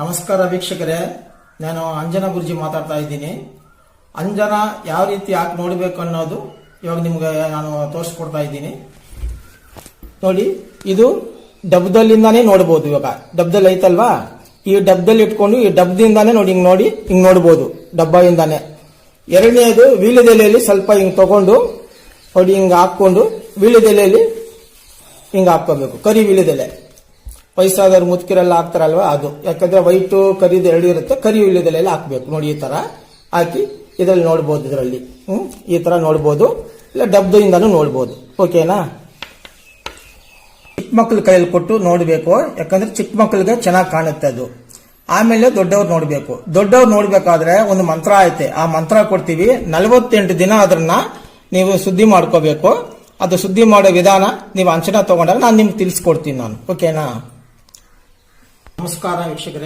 ನಮಸ್ಕಾರ ವೀಕ್ಷಕರೇ. ನಾನು ಅಂಜನಾ ಗುರುಜಿ ಮಾತಾಡ್ತಾ ಇದ್ದೀನಿ. ಅಂಜನಾ ಯಾವ ರೀತಿ ಯಾಕೆ ನೋಡಬೇಕು ಅನ್ನೋದು ಇವಾಗ ನಿಮ್ಗೆ ನಾನು ತೋರಿಸ್ಕೊಡ್ತಾ ಇದ್ದೀನಿ. ನೋಡಿ, ಇದು ಡಬ್ದಲ್ಲಿಂದಾನೇ ನೋಡ್ಬೋದು ಇವಾಗ. ಡಬ್ದಲ್ಲಿ ಐತಲ್ವಾ? ಈ ಡಬ್ದಲ್ಲಿ ಇಟ್ಕೊಂಡು ಈ ಡಬ್ದಿಂದಾನೇ ನೋಡಿ, ಹಿಂಗ್ ನೋಡಿ, ಹಿಂಗ್ ನೋಡ್ಬೋದು ಡಬ್ಬದಿಂದಾನೆ ಎರಡನೇದು ವೀಳ್ಯದೆಲೆಯಲ್ಲಿ ಸ್ವಲ್ಪ ಹಿಂಗ್ ತಗೊಂಡು, ನೋಡಿ, ಹಿಂಗ್ ಹಾಕೊಂಡು ವೀಳ್ಯದೆಲೆಯಲ್ಲಿ ಹಿಂಗ್ ಹಾಕೋಬೇಕು ಕರಿ ವೀಳ್ಯದೆಲೆ. ವಯಸ್ಸಾದವ್ರು ಮುತ್ಕಿರೆಲ್ಲ ಹಾಕ್ತಾರಲ್ವಾ ಅದು. ಯಾಕಂದ್ರೆ ವೈಟು ಕರಿದು ಎರಡು ಇರುತ್ತೆ ಕರಿ ಇಲ್ಲದಲ್ಲೆಲ್ಲ ಹಾಕ್ಬೇಕು. ನೋಡಿ ಈ ತರ ಹಾಕಿ ಇದರಲ್ಲಿ ನೋಡ್ಬೋದು ಇದರಲ್ಲಿ. ಹ್ಮ್, ಈ ತರ ನೋಡ್ಬೋದು. ಇಲ್ಲ ಡಬ್ದದಿಂದಾನು ನೋಡ್ಬೋದು. ಓಕೆನಾ? ಚಿಕ್ಕ ಮಕ್ಳ ಕೈಯಲ್ಲಿ ಕೊಟ್ಟು ನೋಡಬೇಕು. ಯಾಕಂದ್ರೆ ಚಿಕ್ಕ ಮಕ್ಕಳಿಗೆ ಚೆನ್ನಾಗಿ ಕಾಣುತ್ತೆ ಅದು. ಆಮೇಲೆ ದೊಡ್ಡವ್ರು ನೋಡಬೇಕು. ದೊಡ್ಡವ್ರು ನೋಡ್ಬೇಕಾದ್ರೆ ಒಂದು ಮಂತ್ರ ಐತೆ. ಆ ಮಂತ್ರ ಕೊಡ್ತೀವಿ, ನಲವತ್ತೆಂಟು ದಿನ ಅದನ್ನ ನೀವು ಸುದ್ದಿ ಮಾಡ್ಕೋಬೇಕು. ಅದು ಸುದ್ದಿ ಮಾಡೋ ವಿಧಾನ ನೀವು ಅಂಚನ ತಗೊಂಡ್ರೆ ನಾನು ನಿಮ್ಗೆ ತಿಳಿಸ್ಕೊಡ್ತೀನಿ ನಾನು. ಓಕೆನಾ? ನಮಸ್ಕಾರ ವೀಕ್ಷಕರೇ.